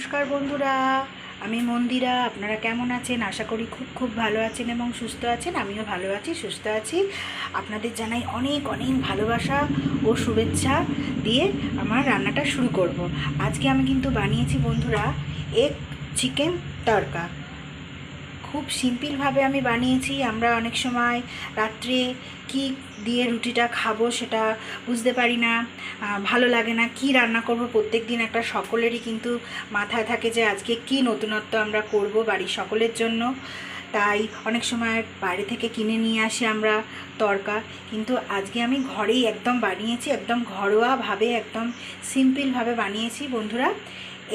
নমস্কার বন্ধুরা, আমি মন্দিরা, আপনারা কেমন আছেন? আশা করি খুব খুব ভালো আছেন এবং সুস্থ আছেন, আমিও ভালো আছি, সুস্থ আছি। আপনাদের জানাই অনেক অনেক ভালোবাসা ও শুভেচ্ছা দিয়ে আমার রান্নাটা শুরু করব। আজকে আমি কিন্তু বানিয়েছি বন্ধুরা, এক চিকেন তড়কা খুব সিম্পলভাবে আমি বানিয়েছি। আমরা অনেক সময় রাত্রে কি দিয়ে রুটিটা খাব সেটা বুঝতে পারি না ভালো লাগে না, কি রান্না করব প্রত্যেক দিন একটা সকলেরই কিন্তু মাথায় থাকে যে আজকে কি নতুনত্ব আমরা করব বাড়ির সকলের জন্য। তাই অনেক সময় বাইরে থেকে কিনে নিয়ে আসি আমরা তরকা। কিন্তু আজকে আমি ঘরেই একদম বানিয়েছি, একদম ঘরোয়াভাবে একদম সিম্পলভাবে বানিয়েছি বন্ধুরা,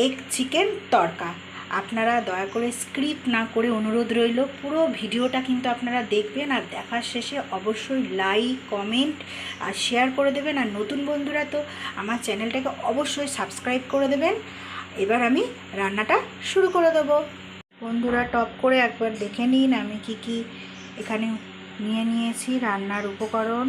এগ চিকেন তরকা। আপনারা দয়া করে স্ক্রিপ্ট না করে অনুরোধ রইল। পুরো ভিডিওটা কিন্তু আপনারা দেখবেন আর দেখার শেষে অবশ্যই লাইক কমেন্ট আর শেয়ার করে দেবেন। আর নতুন বন্ধুরা তো আমার চ্যানেলটাকে অবশ্যই সাবস্ক্রাইব করে দেবেন। এবার আমি রান্নাটা শুরু করে দেবো। বন্ধুরা, টপ করে একবার দেখে নিন আমি কি কি এখানে নিয়ে নিয়েছি রান্নার উপকরণ।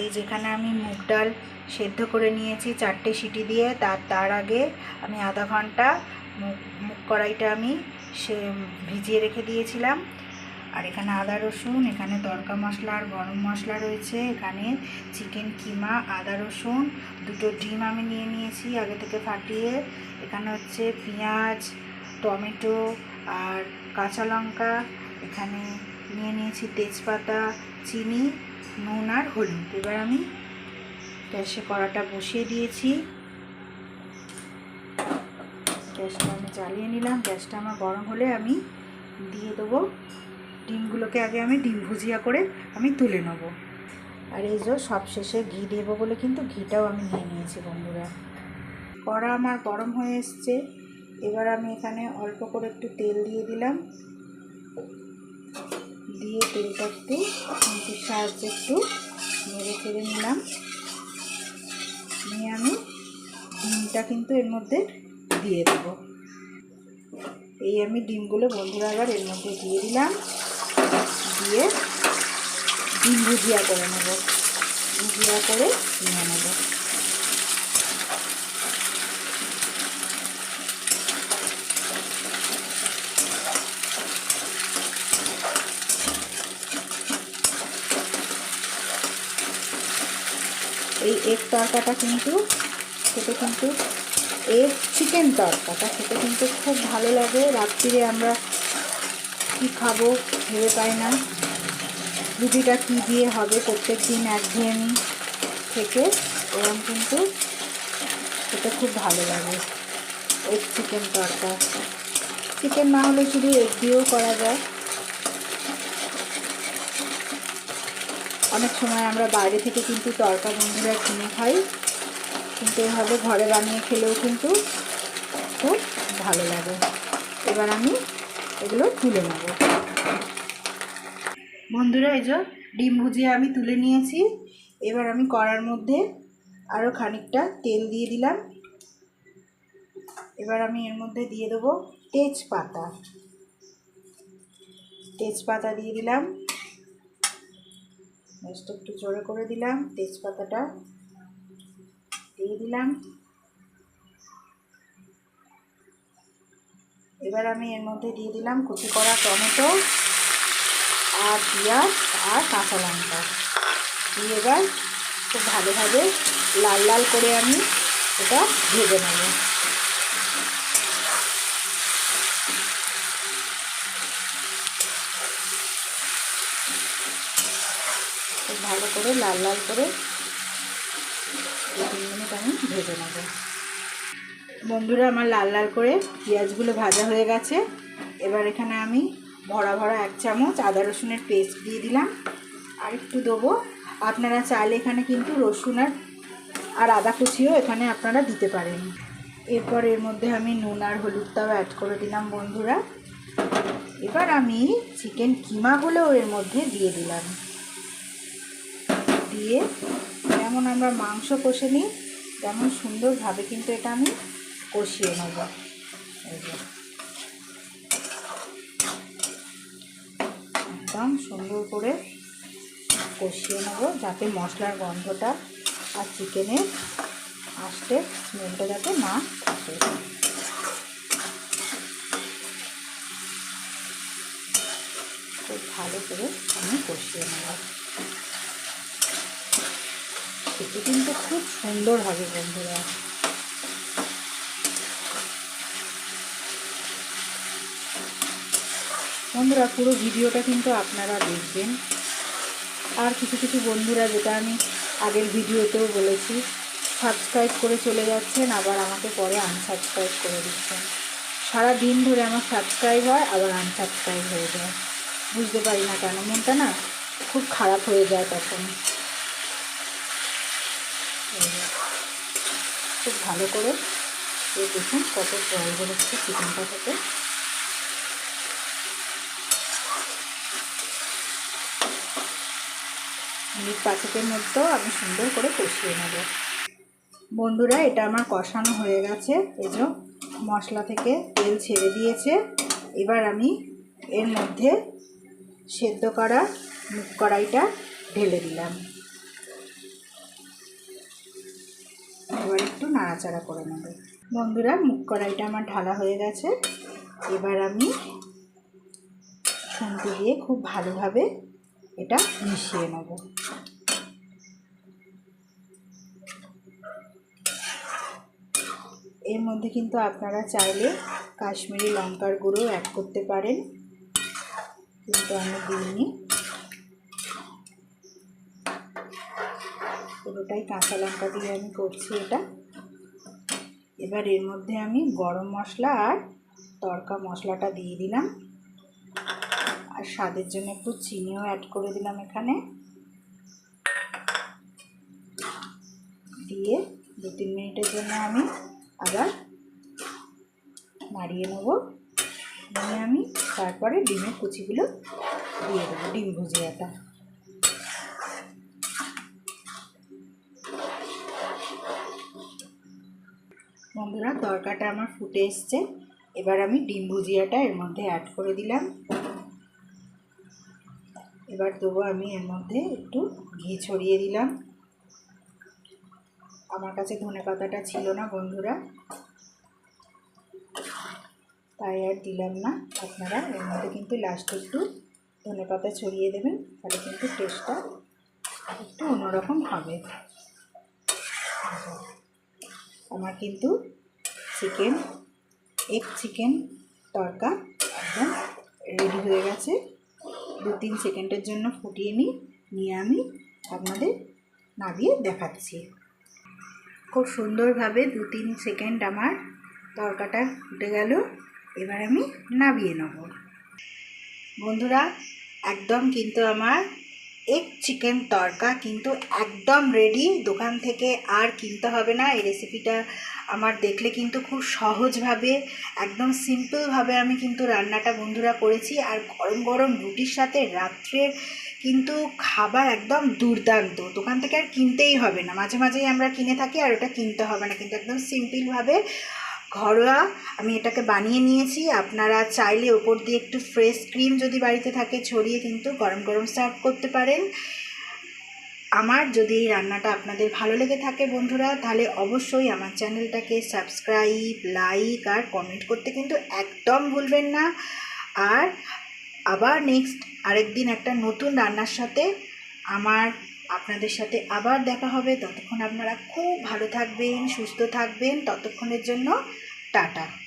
এই যেখানে আমি মুগ ডাল সেদ্ধ করে নিয়েছি চারটে সিটি দিয়ে, তার তার আগে আমি আধা ঘণ্টা কড়াইটা আমি সে ভিজিয়ে রেখে দিয়েছিলাম। আর এখানে আদা, রসুন, এখানে তড়কা মশলা আর গরম মশলা রয়েছে। এখানে চিকেন, কিমা, আদা, রসুন, দুটো ডিম আমি নিয়ে নিয়েছি আগে থেকে ফাটিয়ে। এখানে হচ্ছে পেঁয়াজ, টমেটো আর কাঁচা লঙ্কা। এখানে নিয়ে নিয়েছি তেজপাতা, চিনি, নুন আর হলুদ। এবার আমি গ্যাসে কড়াটা বসিয়ে দিয়েছি। গ্যাসটা আমি জ্বালিয়ে নিলাম। গ্যাসটা আমার গরম হলে আমি দিয়ে দেবো। ডিমগুলোকে আগে আমি ডিম ভুজিয়া করে আমি তুলে নেব। আর এই যে সব শেষে ঘি দেবো বলে কিন্তু ঘিটাও আমি নিয়ে নিয়েছি বন্ধুরা। কড়া আমার গরম হয়ে এসছে। এবার আমি এখানে অল্প করে একটু তেল দিয়ে দিলাম। দিয়ে তেলটা একটু সাহায্যে একটু নেড়ে চেড়ে নিলাম। নিয়ে আমি ডিমটা কিন্তু এর মধ্যে দিয়ে দেব। এই আমি ডিমগুলো বন্ধুরা আবার এর মধ্যে দিয়ে দিলাম। দিয়ে ডিম ভুজিয়া করে নেব। ভুজিয়া করে নিয়ে নেব। এই এগ তরকাটা কিন্তু সেটা কিন্তু এগ চিকেন তরকাটা খেতে কিন্তু খুব ভালো লাগে। রাত্রিরে আমরা কি খাব ভেবে পাই না। রুটিটা কী দিয়ে হবে প্রত্যেক দিন একঘেয়েমি থেকে এরকম কিন্তু খেতে খুব ভালো লাগে এগ চিকেন তরকা। চিকেন না হলে শুধু এগ দিয়েও করা যায়। অনেক সময় আমরা বাইরে থেকে কিন্তু তরকা বন্ধুরা কিনে খাই। কিন্তু এভাবে ঘরে বানিয়ে খেলেও কিন্তু খুব ভালো লাগে। এবার আমি এগুলো তুলে নেব। বন্ধুরা, এই যে ডিম ভুজিয়ে আমি তুলে নিয়েছি। এবার আমি কড়ার মধ্যে আরও খানিকটা তেল দিয়ে দিলাম। এবার আমি এর মধ্যে দিয়ে দেবো তেজপাতা। তেজপাতা দিয়ে দিলাম। একটু জোরে করে দিলাম তেজপাতাটা। দিয়ে দিলাম। এবার আমি এর মধ্যে দিয়ে দিলাম কুচি করা টমেটো আর পেঁয়াজ আর কাঁচা লঙ্কা। দিয়ে এবার খুব ভালোভাবে লাল লাল করে আমি এটা ভেজে নেব। খুব ভালো করে লাল লাল করে আমি ভেজে নেব বন্ধুরা, আমার লাল লাল করে পেঁয়াজগুলো ভাজা হয়ে গেছে। এবার এখানে আমি ভরা ভরা এক চামচ আদা রসুনের পেস্ট দিয়ে দিলাম। আর একটু দেবো। আপনারা চাইলে এখানে কিন্তু রসুন আর আর আদা কুচিও এখানে আপনারা দিতে পারেন। এরপর এর মধ্যে আমি নুন আর হলুদটাও অ্যাড করে দিলাম বন্ধুরা। এবার আমি চিকেন কিমাগুলো এর মধ্যে দিয়ে দিলাম। দিয়ে যেমন আমরা মাংস কষে নিই, তেমন সুন্দরভাবে কিন্তু এটা আমি কষিয়ে নেব। একদম সুন্দর করে কষিয়ে নেব যাতে মশলার গন্ধটা আর চিকেনের আসতে স্মেলটা যাতে না থাকে খুব ভালো করে আমি কষিয়ে নেব। খেতে কিন্তু খুব সুন্দর হবে বন্ধুরা। বন্ধুরা, পুরো ভিডিওটা কিন্তু আপনারা দেখবেন। আর কিছু কিছু বন্ধুরা, যেটা আমি আগের ভিডিওতেও বলেছি সাবস্ক্রাইব করে চলে যাচ্ছেন, আবার আমাকে পরে আনসাবস্ক্রাইব করে দিচ্ছেন। সারা দিন ধরে আমার সাবস্ক্রাইব হয়, আবার আনসাবস্ক্রাইব হয়ে যায়। বুঝতে পারি না কেন, মনটা না খুব খারাপ হয়ে যায় তখন। খুব ভালো করে এই দেখুন কত জল বেরোচ্ছে চিকেনটা থেকে মিনিট মধ্যেও আমি সুন্দর করে কষিয়ে নেব। বন্ধুরা, এটা আমার কষানো হয়ে গেছে। এই যে মশলা থেকে তেল ছেড়ে দিয়েছে। এবার আমি এর মধ্যে সেদ্ধ করা মুগ কড়াইটা ঢেলে দিলাম এবার একটু নাড়াচাড়া করে নেব। বন্ধুরা মুখ কড়াইটা আমার ঢালা হয়ে গেছে। এবার আমি খুন্তি দিয়ে খুব ভালোভাবে এটা মিশিয়ে নেব। এর মধ্যে কিন্তু আপনারা চাইলে কাশ্মীরি লঙ্কার গুঁড়ো অ্যাড করতে পারেন। কিন্তু আমি দিইনি। পুরোটাই কাঁচা লঙ্কা দিয়ে আমি করছি এটা। এবার এর মধ্যে আমি গরম মশলা আর তড়কা মশলাটা দিয়ে দিলাম। আর স্বাদের জন্য একটু চিনিও অ্যাড করে দিলাম এখানে। দিয়ে দু তিন মিনিটের জন্য আমি আবার নাড়িয়ে নেব। নিয়ে আমি তারপরে ডিমের কুচিগুলো দিয়ে দেবো, ডিম ভুজিয়াটা বন্ধুরা তরকাটা আমার ফুটে এসছে। এবার আমি ডিম ভুজিয়াটা এর মধ্যে অ্যাড করে দিলাম। এবার দেবো আমি এর মধ্যে একটু ঘি ছড়িয়ে দিলাম। আমার কাছে ধনে পাতাটা ছিল না বন্ধুরা। তাই আর দিলাম না। আপনারা এর মধ্যে কিন্তু লাস্টে একটু ধনে পাতা ছড়িয়ে দেবেন, তাহলে কিন্তু টেস্টটা একটু অন্যরকম হবে। আমার কিন্তু চিকেন এগ চিকেন তরকা একদম রেডি হয়ে গেছে। দু তিন সেকেন্ডের জন্য ফুটিয়ে নিই, নিয়ে আমি আপনাদের নামিয়ে দেখাচ্ছি। খুব সুন্দরভাবে দু তিন সেকেন্ড আমার তরকাটা ফুটে গেল, এবার আমি নামিয়ে নেব। বন্ধুরা, একদম কিন্তু আমার এগ চিকেন তরকা কিন্তু একদম রেডি দোকান থেকে আর কিনতে হবে না। এই রেসিপিটা আমার দেখলে কিন্তু খুব সহজভাবে, একদম সিম্পলভাবে আমি কিন্তু রান্নাটা বন্ধুরা করেছি। আর গরম গরম রুটির সাথে রাত্রের কিন্তু খাবার একদম দুর্দান্ত। দোকান থেকে আর কিনতেই হবে না। মাঝে মাঝেই আমরা কিনে থাকি আর ওটা কিনতে হবে না। কিন্তু একদম সিম্পলভাবে ঘরোয়া, আমি এটাকে বানিয়ে নিয়েছি। আপনারা চাইলে ওপর দিয়ে একটু ফ্রেশ ক্রিম যদি বাড়িতে থাকে, ছড়িয়ে কিন্তু গরম গরম সার্ভ করতে পারেন। আমার যদি এই রান্নাটা আপনাদের ভালো লেগে থাকে বন্ধুরা, তাহলে অবশ্যই আমার চ্যানেলটাকে সাবস্ক্রাইব লাইক আর কমেন্ট করতে কিন্তু একদম ভুলবেন না। আর আবার নেক্সট আরেকদিন একটা নতুন রান্নার সাথে আমার আপনাদের সাথে আবার দেখা হবে। ততক্ষণ আপনারা খুব ভালো থাকবেন, সুস্থ থাকবেন। ততক্ষণের জন্য টাটা।